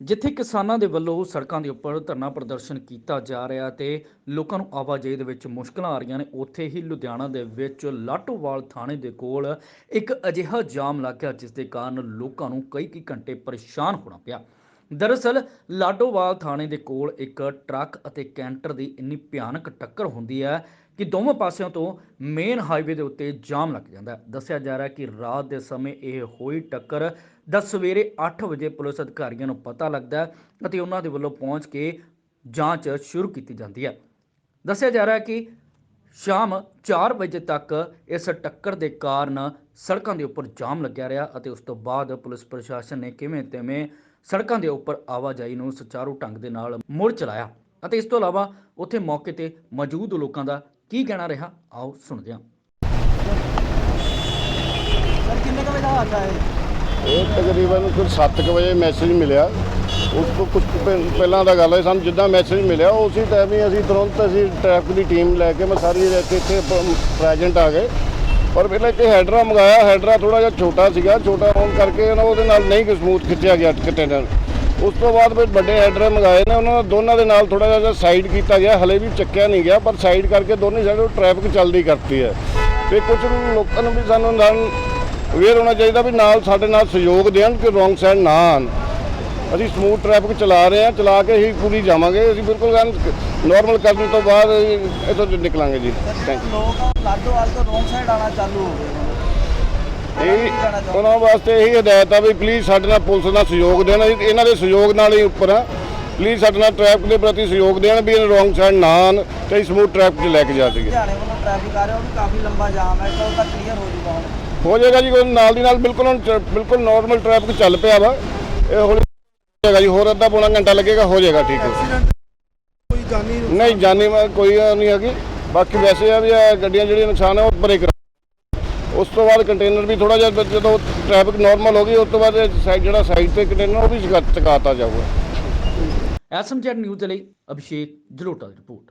ਜਿੱਥੇ ਕਿਸਾਨਾਂ ਦੇ ਵੱਲੋਂ ਸੜਕਾਂ ਦੇ ਉੱਪਰ ਧਰਨਾ ਪ੍ਰਦਰਸ਼ਨ ਕੀਤਾ ਜਾ ਰਿਹਾ ਤੇ ਲੋਕਾਂ ਨੂੰ ਆਵਾਜਾਈ ਦੇ ਵਿੱਚ ਮੁਸ਼ਕਲਾਂ ਆ ਰਹੀਆਂ ਨੇ, ਉੱਥੇ ਹੀ ਲੁਧਿਆਣਾ ਦੇ ਵਿੱਚ ਲਾਟੋਵਾਲ ਥਾਣੇ ਦੇ ਕੋਲ ਇੱਕ ਅਜਿਹਾ ਜਾਮ ਲੱਗ ਗਿਆ, ਜਿਸ ਦੇ ਕਾਰਨ ਲੋਕਾਂ ਨੂੰ ਕਈ ਕਈ ਘੰਟੇ ਪਰੇਸ਼ਾਨ ਹੋਣਾ ਪਿਆ। ਦਰਅਸਲ, ਲਾਡੋਵਾਲ ਥਾਣੇ ਦੇ ਕੋਲ ਇੱਕ ਟਰੱਕ ਅਤੇ ਕੈਂਟਰ ਦੀ ਇੰਨੀ ਭਿਆਨਕ ਟੱਕਰ ਹੁੰਦੀ ਹੈ ਕਿ ਦੋਵੇਂ ਪਾਸਿਆਂ ਤੋਂ ਮੇਨ ਹਾਈਵੇ ਦੇ ਉੱਤੇ ਜਾਮ ਲੱਗ ਜਾਂਦਾ ਦੱਸਿਆ ਜਾ ਰਿਹਾ ਕਿ ਰਾਤ ਦੇ ਸਮੇਂ ਇਹ ਹੋਈ ਟੱਕਰ ਦਾ ਸਵੇਰੇ 8 ਵਜੇ ਪੁਲਿਸ ਅਧਿਕਾਰੀਆਂ ਨੂੰ ਪਤਾ ਲੱਗਦਾ ਅਤੇ ਉਹਨਾਂ ਦੇ ਵੱਲੋਂ ਪਹੁੰਚ ਕੇ ਜਾਂਚ ਸ਼ੁਰੂ ਕੀਤੀ ਜਾਂਦੀ ਹੈ। ਦੱਸਿਆ ਜਾ ਰਿਹਾ ਕਿ ਸ਼ਾਮ 4 ਵਜੇ ਤੱਕ ਇਸ ਟੱਕਰ ਦੇ ਕਾਰਨ ਸੜਕਾਂ ਦੇ ਉੱਪਰ ਜਾਮ ਲੱਗਿਆ ਰਿਹਾ ਅਤੇ ਉਸ ਤੋਂ ਬਾਅਦ ਪੁਲਿਸ ਪ੍ਰਸ਼ਾਸਨ ਨੇ ਕਿਵੇਂ ਤਿਵੇਂ ਸੜਕਾਂ ਦੇ ਉੱਪਰ ਆਵਾਜਾਈ ਨੂੰ ਸੁਚਾਰੂ ਢੰਗ ਦੇ ਨਾਲ ਮੁੜ ਚਲਾਇਆ ਅਤੇ ਇਸ ਤੋਂ ਇਲਾਵਾ ਉੱਥੇ ਮੌਕੇ ਤੇ ਮੌਜੂਦ ਲੋਕਾਂ ਦਾ ਕੀ ਕਹਿਣਾ ਰਿਹਾ ਆਓ ਸੁਣਦੇ ਹਾਂ। ਸਰ ਕਿੰਨੇ ਕੁ ਵਜੇ ਦਾ ਹਾਦਸਾ ਹੈ ਇਹ ਤਕਰੀਬਨ ਕੁਝ 7 ਵਜੇ ਮੈਸੇਜ ਮਿਲਿਆ। ਉਸ ਤੋਂ ਕੁਝ ਕੁ ਪਹਿ- ਪਹਿਲਾਂ ਦਾ ਗੱਲ ਹੈ ਸਾਨੂੰ ਜਿੱਦਾਂ ਮੈਸੇਜ ਮਿਲਿਆ ਉਸੇ ਟਾਈਮ ਹੀ ਅਸੀਂ ਤੁਰੰਤ ਅਸੀਂ ਟ੍ਰੈਫਿਕ ਦੀ ਟੀਮ ਲੈ ਕੇ ਮੈਂ ਸਾਰੀ ਇੱਥੇ ਇੱਥੇ ਪ੍ਰੈਜ਼ੈਂਟ ਆ ਗਏ। ਪਰ ਪਹਿਲਾਂ ਇੱਕ ਹੈਡਰਾ ਮੰਗਾਇਆ, ਹੈਡਰਾ ਥੋੜਾ ਜਿਹਾ ਛੋਟਾ ਸੀਗਾ, ਛੋਟਾ ਹੋਣ ਕਰਕੇ ਨਾ ਉਹਦੇ ਨਾਲ ਨਹੀਂ ਸਮੂਥ ਖਿੱਚਿਆ ਗਿਆ ਕੰਟੇਨਰ ਉਸ ਤੋਂ ਬਾਅਦ ਫਿਰ ਵੱਡੇ ਹੈਡਰ ਮੰਗਾਏ ਨੇ, ਉਹਨਾਂ ਦੋਨਾਂ ਦੇ ਨਾਲ ਥੋੜਾ ਜਿਹਾ ਸਾਈਡ ਕੀਤਾ ਗਿਆ, ਹਲੇ ਵੀ ਚੱਕਿਆ ਨਹੀਂ ਗਿਆ, ਪਰ ਸਾਈਡ ਕਰਕੇ ਦੋਨੇ ਸਾਈਡ ਟ੍ਰੈਫਿਕ ਚੱਲਦੀ ਕਰਤੀ ਹੈ। ਤੇ ਕੁਝ ਲੋਕਾਂ ਨੂੰ ਵੀ ਸਾਨੂੰ ਨਾਲ ਅਵੇਅਰ ਹੋਣਾ ਚਾਹੀਦਾ ਵੀ ਨਾਲ ਸਾਡੇ ਨਾਲ ਸਹਿਯੋਗ ਦੇਣ ਕਿ ਰੋਂਗ ਸਾਈਡ ਨਾ ਆਉਣ। ਅਸੀਂ ਸਮੂਥ ਟ੍ਰੈਫਿਕ ਚਲਾ ਰਹੇ ਹਾਂ ਚਲਾ ਕੇ ਹੀ ਪੂਰੀ ਜਾਵਾਂਗੇ। ਅਸੀਂ ਬਿਲਕੁਲ ਨਾਰਮਲ ਕਰਨ ਤੋਂ ਬਾਅਦ ਇੱਥੋਂ ਨਿਕਲਾਂਗੇ ਜੀ। ਥੈਂਕ ਯੂ ਲੋਕ ਲਾਡੋਵਾਲ ਤੋਂ ਰੋਂਗ ਸਾਈਡ ਆਣਾ ਚਾਲੂ ਹੋ ਗਏ। ਇਹ ਉਹਨਾਂ ਵਾਸਤੇ ਇਹੀ ਹਦਾਇਤ ਆ ਵੀ ਪਲੀਜ਼ ਸਾਡੇ ਨਾਲ ਪੁਲਿਸ ਦਾ ਸਹਿਯੋਗ ਦੇਣ। ਇਹਨਾਂ ਦੇ ਸਹਿਯੋਗ ਨਾਲ ਹੀ ਉੱਪਰ ਆ। ਪਲੀਜ਼ ਸਾਡੇ ਨਾਲ ਟ੍ਰੈਫਿਕ ਦੇ ਪ੍ਰਤੀ ਸਹਿਯੋਗ ਦੇਣ ਵੀ ਇਹਨਾਂ ਰੋਂਗ ਸਾਈਡ ਨਾ ਆਉਣ ਤੇ ਸਮੂਥ ਟ੍ਰੈਫਿਕ 'ਚ ਲੈ ਕੇ ਜਾ ਸਕੀਏ। ਲੁਧਿਆਣੇ ਵੱਲੋਂ ਟ੍ਰੈਫਿਕ ਆ ਰਿਹਾ ਉਹ ਵੀ ਕਾਫੀ ਲੰਬਾ ਜਾਮ ਹੈ ਤਾਂ ਉਹਦਾ ਕਲੀਅਰ ਹੋ ਜੂਗਾ ਹੁਣ। ਹੋ ਜਾਏਗਾ ਜੀ ਨਾਲ ਦੀ ਨਾਲ ਬਿਲਕੁਲ ਬਿਲਕੁਲ ਨਾਰਮਲ ਟ੍ਰੈਫਿਕ ਚੱਲ ਪਿਆ ਵਾ। ਇਹ ਹੌਲੀ ਹੋ ਜਾਏਗਾ ਜੀ ਹੋਰ ਅੱਧਾ ਪੌਣਾ ਘੰਟਾ ਲੱਗੇਗਾ ਹੋ ਜਾਏਗਾ ਠੀਕ। ਹੈ ਕੋਈ ਜਾਨੀ ਨਹੀਂ ਜਾਨੀ ਕੋਈ ਨਹੀਂ ਹੈਗੀ। ਬਾਕੀ ਵੈਸੇ ਆ ਵੀ ਇਹ ਗੱਡੀਆਂ ਜਿਹੜੀਆਂ ਨੁਕਸਾਨ ਹੈ ਉਹ ਬ੍ਰੇਕ ਉਸ ਤੋਂ ਬਾਅਦ ਕੰਟੇਨਰ ਵੀ ਥੋੜਾ ਜਿਹਾ ਜਦੋਂ ਟ੍ਰੈਫਿਕ ਨਾਰਮਲ ਹੋ ਗਈ ਉਸ ਤੋਂ ਬਾਅਦ ਸਾਈਡ ਜਿਹੜਾ ਸਾਈਡ ਤੇ ਕੰਟੇਨਰ ਉਹ ਵੀ ਚੁਕਾ- ਚੁਕਾਤਾ ਜਾਊਗਾ। ਐਸਐਮਜੈਡ ਨਿਊਜ਼ ਦੇ ਲਈ ਅਭਿਸ਼ੇਕ ਜਲੋਟਾ ਦੀ ਰਿਪੋਰਟ।